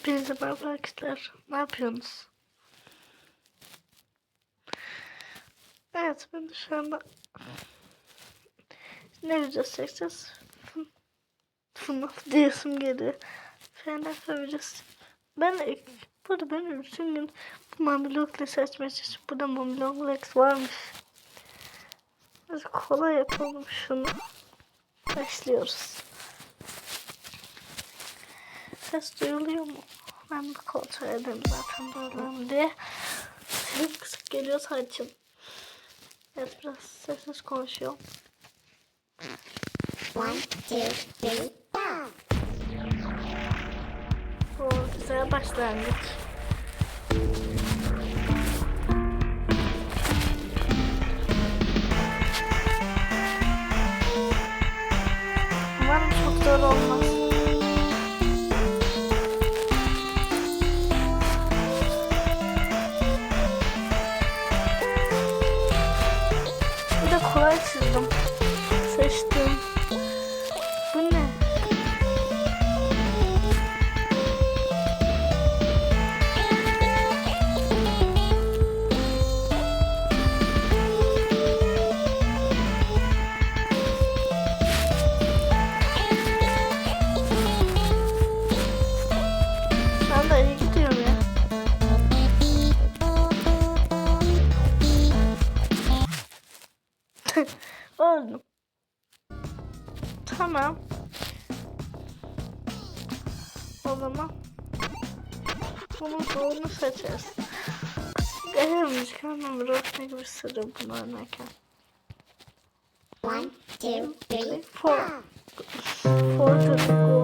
Hepinize merhaba arkadaşlar. Ne yapıyorsunuz? Evet ben de şu anda ne videosu çekeceğiz? FNAF diyesim geliyor. FNAF videosu. Ben burada ben bütün gün bu Mamilok'la seçmeye çalışıyorum. Burada Mamilok varmış. Biraz kolay yapalım şunu. Başlıyoruz. Ses duyuluyor mu? Ben bir kontrol edeyim zaten buradan diye. Sesim kısık geliyorsa açın. Evet biraz sessiz konuşuyorum. One, two, three, four. O güzel başlangıç. Tamam. O zaman bunun doğrunu seçeriz. Gelmiş kalmam röpne gibi sırrım bunu oynarken. One, two, three, Four. four. Four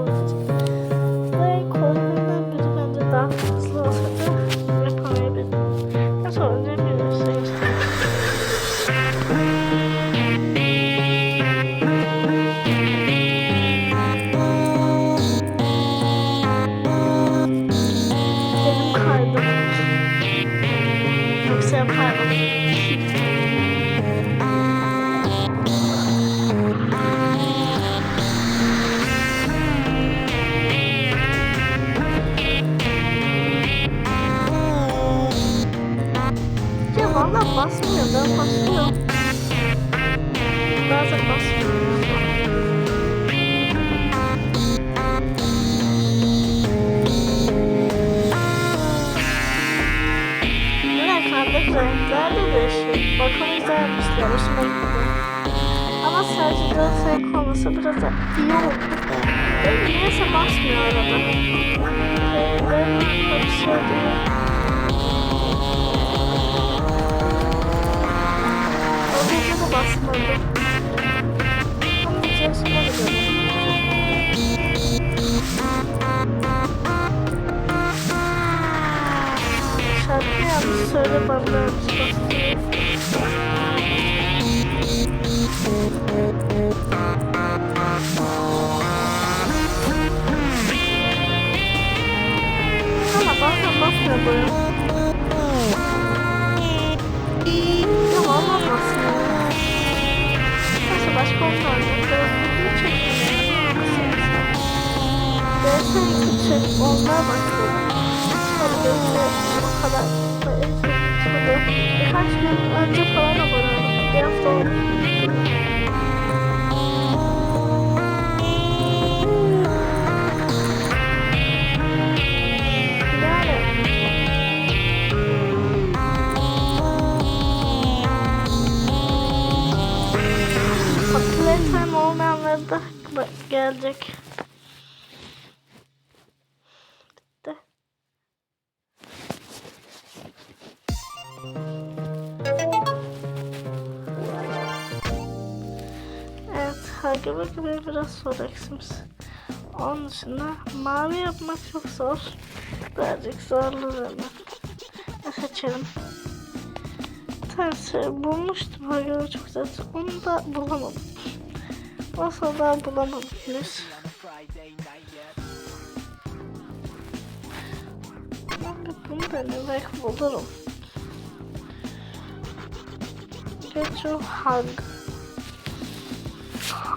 basmıyor ben basıyorum. Bazen basmıyor. Böyle kandaki renkler de değişiyor. Bakımı yapmışlar. Hoşuma gitti. Ama sadece renk olmasa biraz iyi oldu. Benim niyeyse basmıyor arada. Ben bir şey değil. Orada da basmadı. Ama içerisinde de görüyorum. Şarkı yanlış söyle bana bak- gelecek. Evet, Hagi Bagi'ye biraz soru eksimiz. Onun dışında mavi yapmak çok zor. Birazcık zorlu zaten. Seçelim? Bir tane şey bulmuştum Hagi'yi çok güzel. Onu da bulamadım. Nasıl daha bulamamışız? Ben de bunu ben belki bulurum. Geç o hug.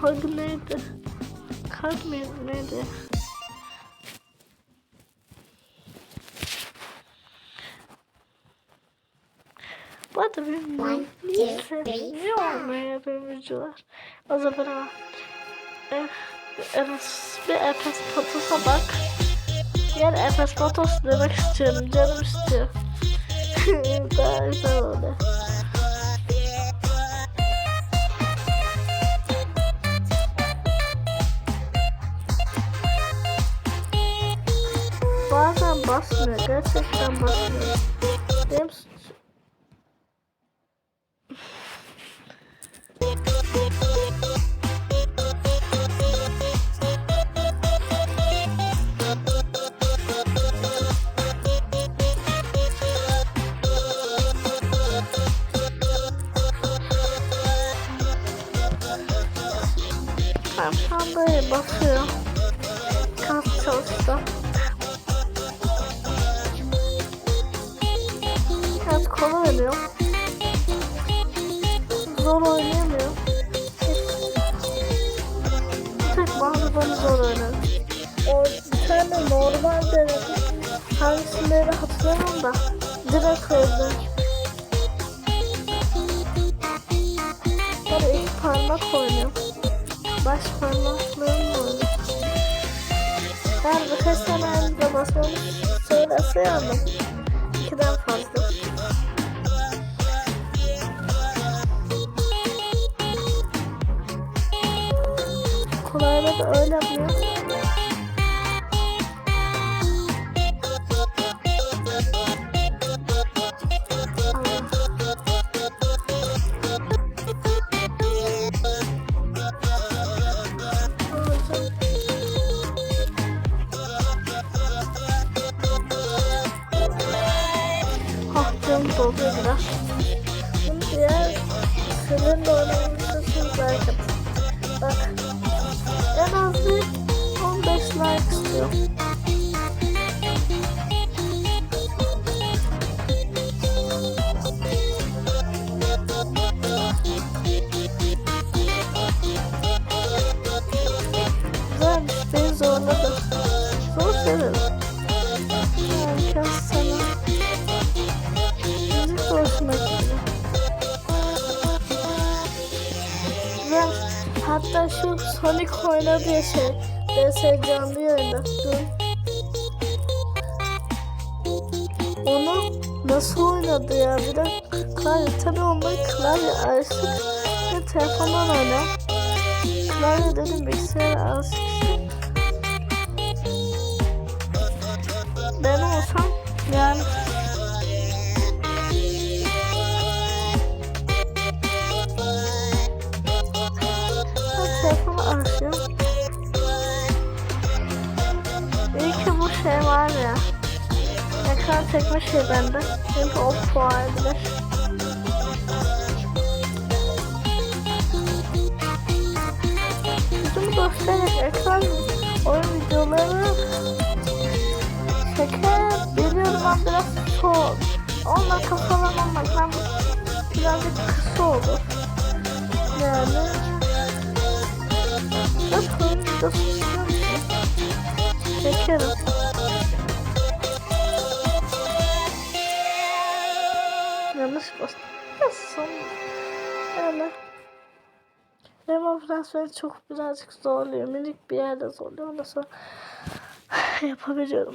Hug neydi? Kadmiyum neydi? Bu arada benim niye olmayan videolar? O zaman ama bir Efes Potos'a bak. Yani Efes Potos demek istiyorum. Canım istiyor. Daha güzel oldu. Bazen basmıyor. Gerçekten basmıyor. Benim Tamam şu anda iyi basıyor. Kas çalıştı. Biraz kolay oynuyor. Zor oynayamıyor. Tek bazı bana zor oynadı. O bir tane normal denedim. Hangisini hatırlamıyorum da. Direkt öldü. Ben ilk parmak oynuyorum. Baş parmaklarımla oynuyorum. Ben birkaç tane elimde basmamı söylese yandım. İkiden fazla. Kolayla da öyle yapmıyor. Hatta şu Sonic oynadı ya şey. DS canlı yayında. Onu nasıl oynadı ya? Bir de klavye. Tabii onda klavye açtık. Ve telefondan oyna. Klavye dedim bilgisayara açtık. Ben olsam yani çekme şey bende. Çünkü o puanlar. Yüzümü göstererek ekran oyun videoları çeker. Biliyorum ben biraz. 10 dakika falan olmak ben birazcık kısa olur. Yani Nasıl musun? Çekerim. Benim operasyonu çok birazcık zorluyor. Minik bir yerde zorluyor. Ondan sonra yapabiliyorum.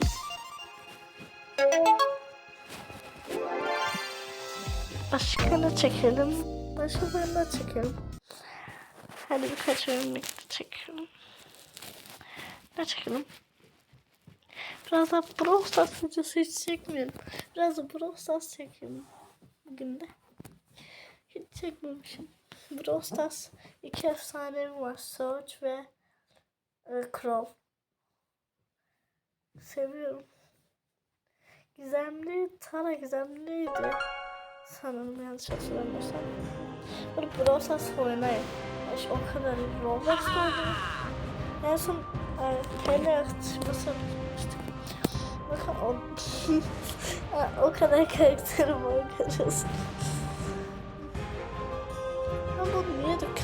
Başka ne çekelim? Başka bir ne çekelim? Hadi birkaç birlikte çekelim. Ne çekelim? Biraz da Brawl Stars videosu hiç çekmeyelim. Biraz da Brawl Stars bugün de. Hiç çekmemişim. Brawl Stars iki efsanevi var. Surge ve e, Crow. Seviyorum. Gizemli, Tara gizemliydi. Sanırım yanlış hatırlamıyorsam. Böyle Brawl Stars oynayın. Hiç o kadar iyi. Roblox'ta oynayın. En son e, Penny atışması yapmıştık. Bakın o, o kadar karakterim var görüyorsun.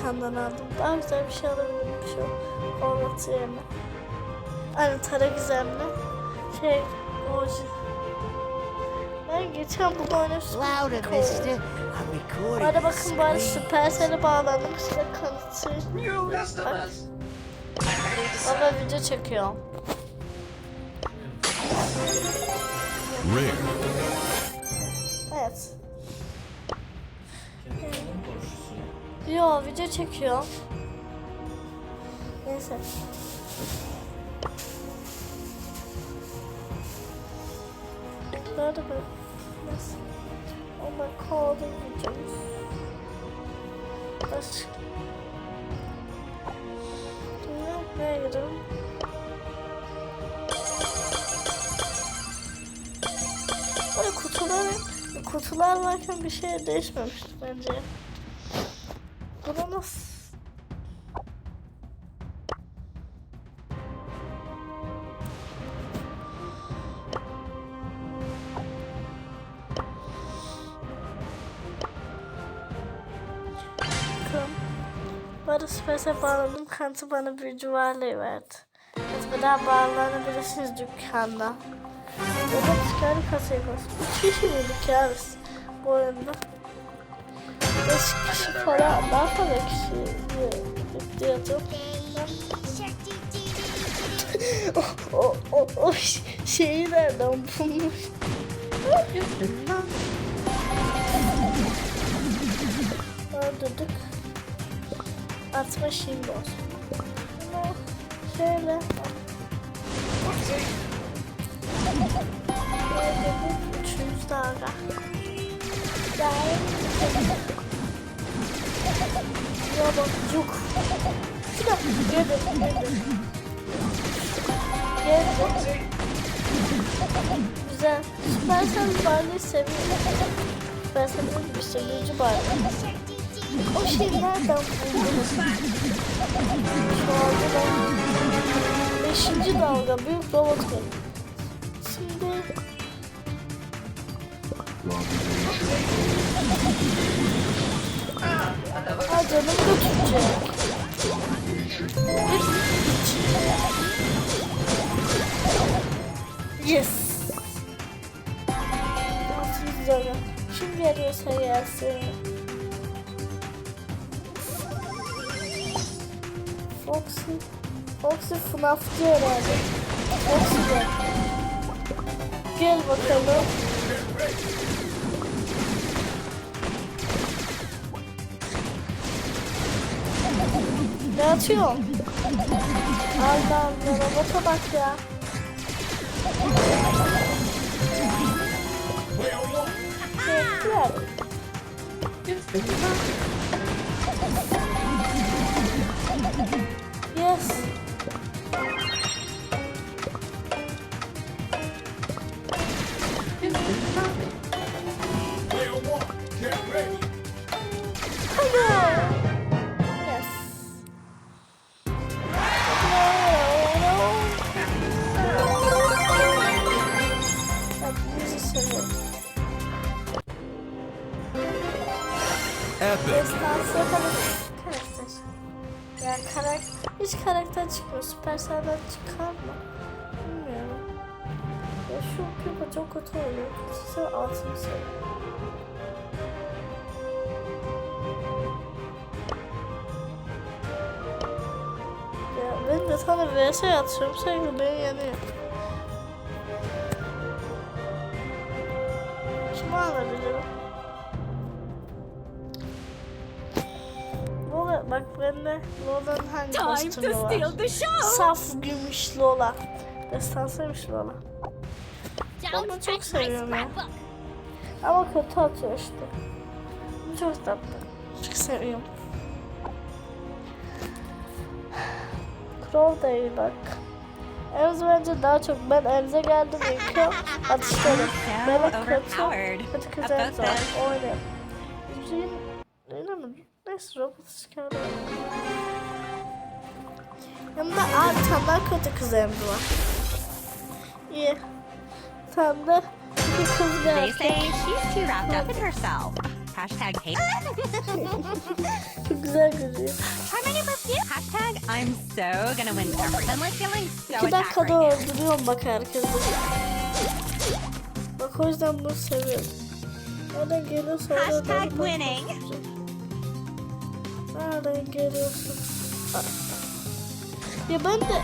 Dükkandan aldım? Daha güzel bir şey alabilirim şu formatı yerine. Hani Tara Gizemli. Şey, oji. Ben geçen bunu oynamıştım. Louder, mister. Bakın bari. Supercell'e bağlandım. Size kanıtı. Bak. Baba video çekiyorum. Rare. Evet. Yo video çekiyorum. Neyse. Nerede bu? Nasıl? Oh my god, videomuz. Nasıl? Nereye gidiyorum? Böyle kutular, kutular varken bir şey değişmemişti bence. Bakın. Bana Süpers'e bağladım. Kanıtı bana bir cuvarlayı verdi. Etmeden bağlanabilirsiniz dükkanda. Ya da çıkarı kasayı bas. Üç kişi miydik ya bu oyunda? Beş kişi falan, daha fazla kişi diyordum. o, o, o, o şeyi nereden bulmuş? Ne yapıyorsun lan? Öldürdük. Atma şimdi olsun. Ama şöyle. Üçüncü dalga. Ya bak yok. Geldi. Geldi. Güzel. Süpersel Barley'i seviyorum. Süpersel bir sevici Barley. O şey nereden buldunuz? Şu anda ben beşinci dalga büyük robot var. Şimdi Ha canım götürecek. Yes. Altıncı dalga. Kim geliyorsa gelsin. Foxy. Foxy FNAF'cı herhalde. Foxy gel. Gel bakalım. Ne atıyorsun? Allah Allah robota bak ya. Teşekkürler. Yes. Çıkmıyor. Supercell'den çıkar mı? Bilmiyorum. Ya şu Pipo çok kötü oluyor. Size altını seviyorum. Ya ben de sana VS atıyorum. Sürekli beni yanıyor. Bende Lola'nın hangi Time kostümü to var? steal the show! Saf gümüş Lola. Destansıymış Lola. Don't çok touch my seviyorum ya. Ama kötü atıyor işte. Çok tatlı. Çok seviyorum. Crow da iyi bak. Emz bence daha çok ben Emz'e geldim ilk atışlarım. Ben kötü, kötü kız About Emz Neyse robot çıkardım. Yanımda aa, bir tane daha kötü kız Emz var. İyi. Tane de bir kız They say she's too wrapped up in herself. Hashtag hate. Çok güzel. Try my new perfume. Hashtag I'm so gonna win everything. I'm like feeling so İki attacked dakikada right now. öldürüyorum bak herkesi. Bak O yüzden bunu seviyorum. Nereden geliyorsa oradan Hashtag winning. Geliyorsun? Aa. Ya ben de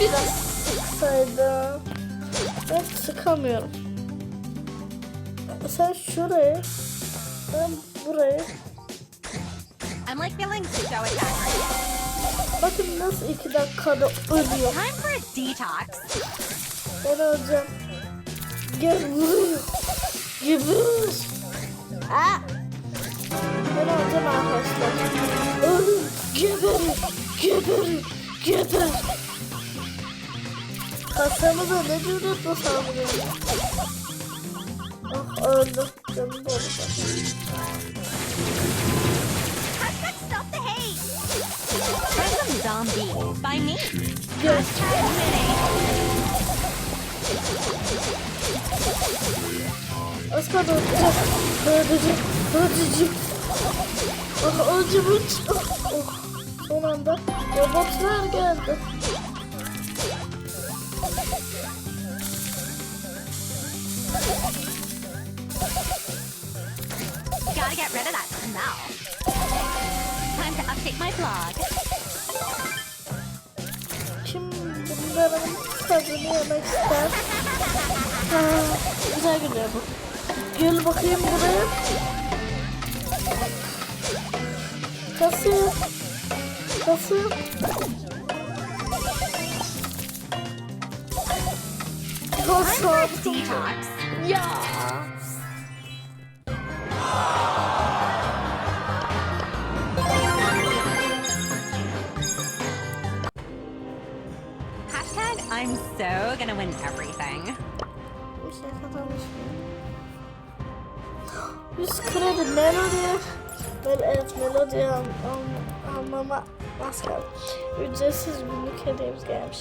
biraz sıksaydım. Ben sıkamıyorum. Sen şurayı, ben burayı. I'm like feeling so attacked. Bakın nasıl iki dakikada ölüyor. Time for a detox. Ben öleceğim. Gel vuruyor. Geber. Aa. Ben öleceğim arkadaşlar. Ölün. Geberin. Geberin. Geber. Kasamıza ne cüretle saldırıyor. Ah öldüm. Canım. Random zombie by me. Az kaldı öleceğim. Öleceğim. Öleceğim. Ah öleceğim. Ah, Oh. Anda robotlar geldi. Gotta get rid of that smell. Time to update my blog. Kim bunların tadını yemek ister? Ha, güzel gidiyor bu. Gel bakayım buraya. Kasıyor. Kasıyor. Time for detox. Ya. Hashtag I'm so gonna win everything. Bir şey kazanmış mıyım? 100 kredi melodi. Böyle evet melodi al, al, almama az. Ücretsiz günlük hediyemiz gelmiş.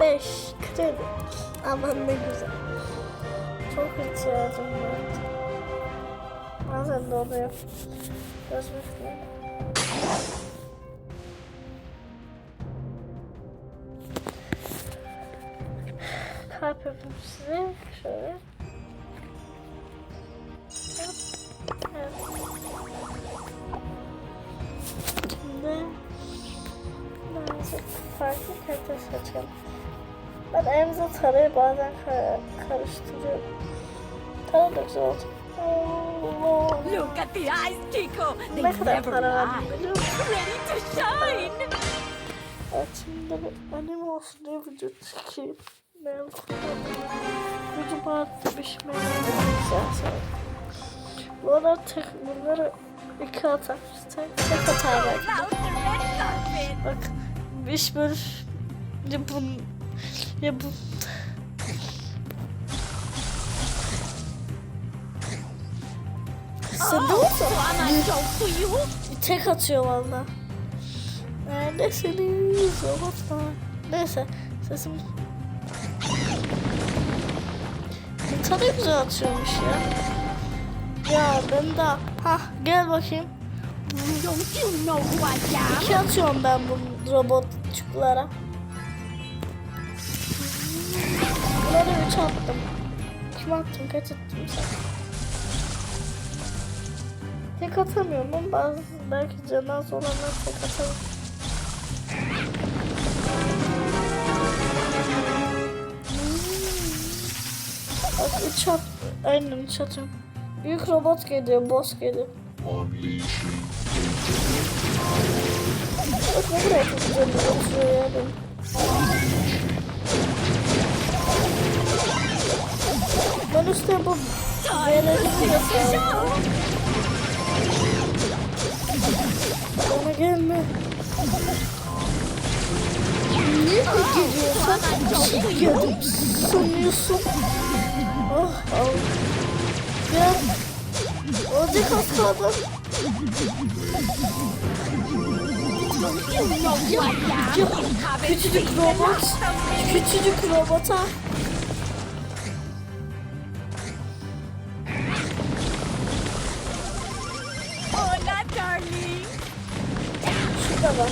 Beş kredi. Aman ne güzel. Çok ihtiyacım var. Bazen de oluyor. Görüşmek üzere. kalp yapayım size. Şöyle. Şimdi birazcık farklı kartı seçelim. Ben elimize tarayı bazen kar karıştırıyorum. Tarı da güzel oldu. Oo, Look at the eyes, Chico. They Ne kadar para verdim biliyor musun? Ready to shine. Evet şimdi bu anime olsun diye video çekeyim. Ben Video bağırdı pişmeye güzel Bu arada tek bunları iki atar. Tek, tek atar belki. Bak iş böyle ya bu ya bu for you? tek atıyor valla. Neredesiniz robotlar? Neyse sesim Tadı güzel atıyormuş ya. Ya ben de ha gel bakayım. İki atıyorum ben bu robotçuklara. Bunları üç attım. Kim attım kaç attım sen? Tek atamıyorum ama bazı belki az olanlar tek atamıyor. Bak üç at, aynen üç atıyorum. Büyük robot geliyor, boss geliyor. Bak ne kadar çok güzel bir oturuyor ya benim. Ben üstte bu verelim yapıyorum. Bana gelme. Niye bir şey geldim sanıyorsun. Oh, oh. Olacak az kaldı. Küçücük robot, küçücük robota. Hola, darling. Şurada bak.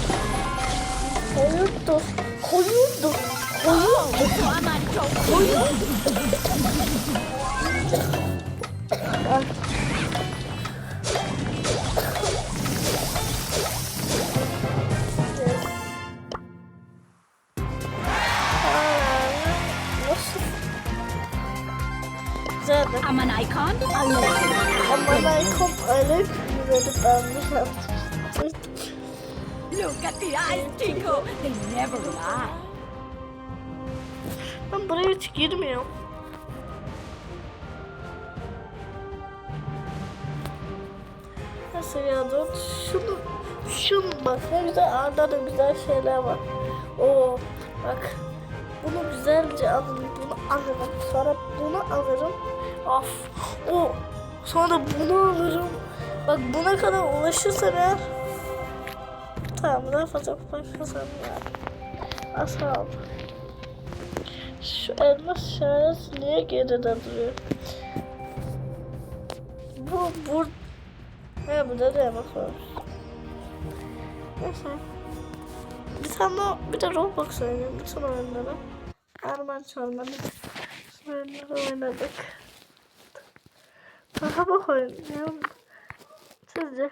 Koyundur. Koyundur. Koyundur. Koyundur. Girmiyorum. Nasıl ya dur şunu şunu bak ne güzel arada da güzel şeyler var. Oo bak bunu güzelce alın bunu alırım sonra bunu alırım. Of o sonra bunu alırım. Bak buna kadar ulaşırsam eğer tamam daha fazla kupa kazanıyorum. Asal. Şu elmas işareti niye geride duruyor? Bu bu He burada da elmas varmış. Neyse. Bir tane bir de Roblox oynayalım bütün oyunları. Arman çalmadı. Oyunları oynadık. Daha bak oynayalım. Sizce?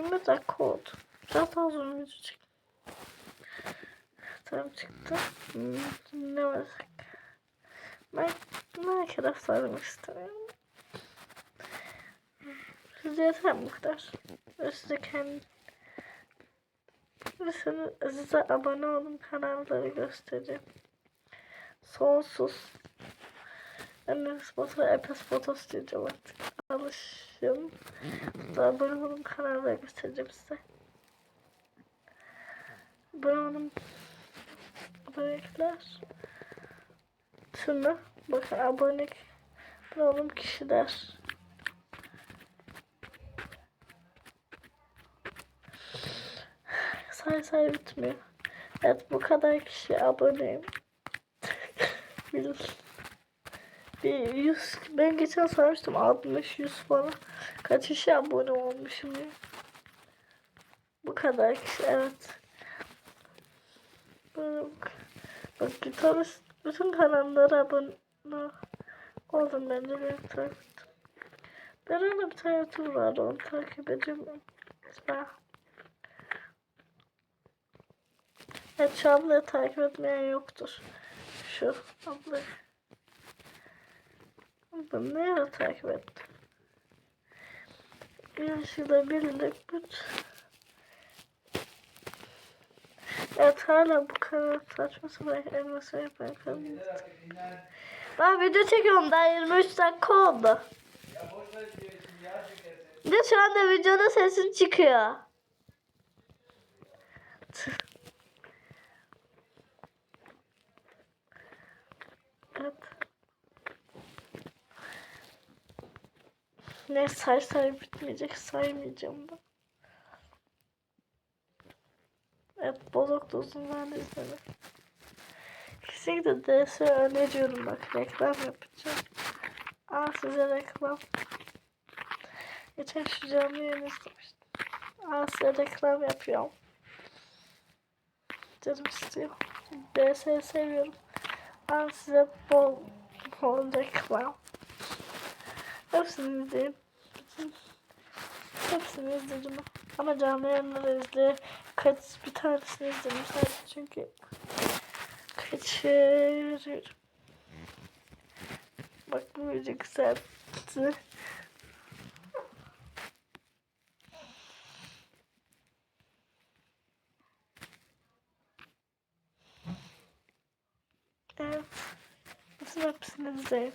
Ne 20 dakika oldu. Daha uzun video çek. Tamam çıktı. Hmm, ne olacak? Ben Minecraft oynamak istemiyorum. Size yeter bu kadar. Size kendi sana, size abone olun kanalları göstereceğim. Sonsuz. De sponsor Epes Fotos diyeceğim artık. Alışın. Da abone olun kanalları göstereceğim size. Olun. Abonelikler. Şuna bakın abonelik. Abone olun kişiler. Say say bitmiyor. Evet bu kadar kişi aboneyim. Bilin. Bir 100 ben geçen saymıştım 60 100 falan. Kaç kişi abone olmuşum ya. Bu kadar kişi evet. Bak. Bak gitarist bütün kanallara abone oldum ben de benim takip. Ben öyle bir tane YouTuber vardı onu takip ediyorum. Ben. Evet şu ablayı takip etmeyen yoktur. Şu ablayı. Ben ne ara takip ettim? Yaşıyla birlik büt. Evet hala bu kadar saçma sapan elması yapan kadın. Ben video çekiyorum daha 23 dakika oldu. Bir de şu anda videoda sesin çıkıyor. Tüh. Evet. Ne say say bitmeyecek saymayacağım da. Evet bozuk da uzun de izledim. Kesinlikle DS öneriyorum bak reklam yapacağım. Aa size reklam. Geçen şu canlı yayını izlemiştim. Aa size reklam yapıyorum. Canım istiyor. DS seviyorum. Aa size bol bol reklam. Hepsini. Bütün hepsini izledim. Ama canlı yayınları izle. Kaç bir tanesini izledim sadece çünkü kaçırıyorum. Bak bu video güzeldi. Evet. Bütün hepsini izleyin.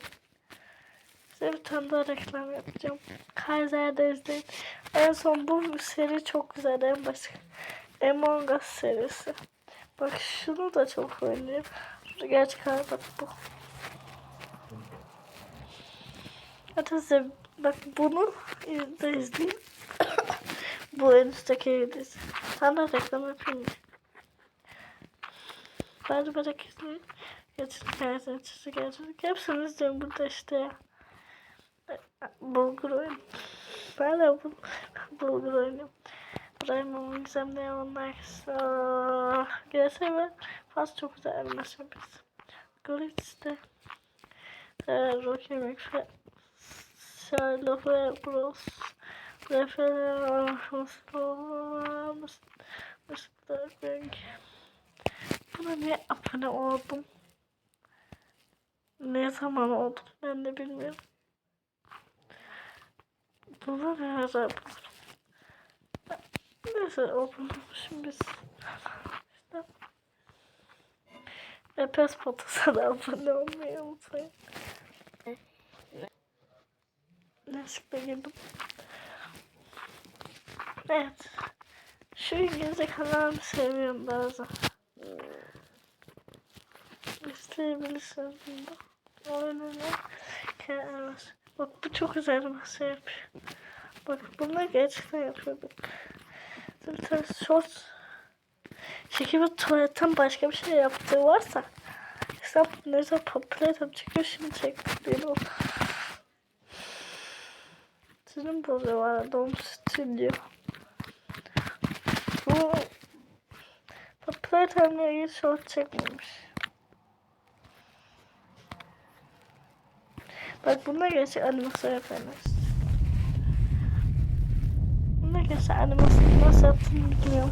Size bir tane daha reklam yapacağım. Kaiser'de izleyin. En son bu seri çok güzel. En başka. Among Us serisi. Bak şunu da çok oynuyorum. Gerçi galiba bu. Hatta size bak bunu izle izleyin. bu en üstteki izleyin. Sana reklam yapayım mı? Ben de merak etmeyin. Gelsin, çizgi gelsin. Hepsini izliyorum burada işte. Bulgur oyun. Hala bu bulgur oynuyorum. Raymond Gizem'de yalanlar. Gelse ve faz çok güzel animasyon biz. Glitz'te. Rocky McFly. Sherlock ve Bros. Referans. Mr. Bank. Buna niye abone oldum? Ne zaman oldum ben de bilmiyorum. Ne ara bulurum? Neyse aboneymişim biz. İşte. Epes Potas'a da abone olmayı unutmayın. Yanlışlıkla girdim. Evet. Şu İngilizce kanalımı seviyorum bazen. İsteyebilirsiniz bunda. Oyununu. Bak bu çok güzel masaya yapıyor. Bak bunlar gerçekten yapıyorduk. Zaten short çekimi tuvaletten başka bir şey yaptığı varsa hesap ne zaman popüler çıkıyor şimdi çektiğim o. Sizin burada var adam stüdyo. Bu popüler ilgili short çekmemiş. Bak bunlar gerçek animasyon yaparlar. Bunlar gerçek animasyon nasıl yaptığını bilmiyorum.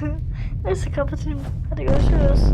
Neyse kapatayım. Hadi görüşürüz.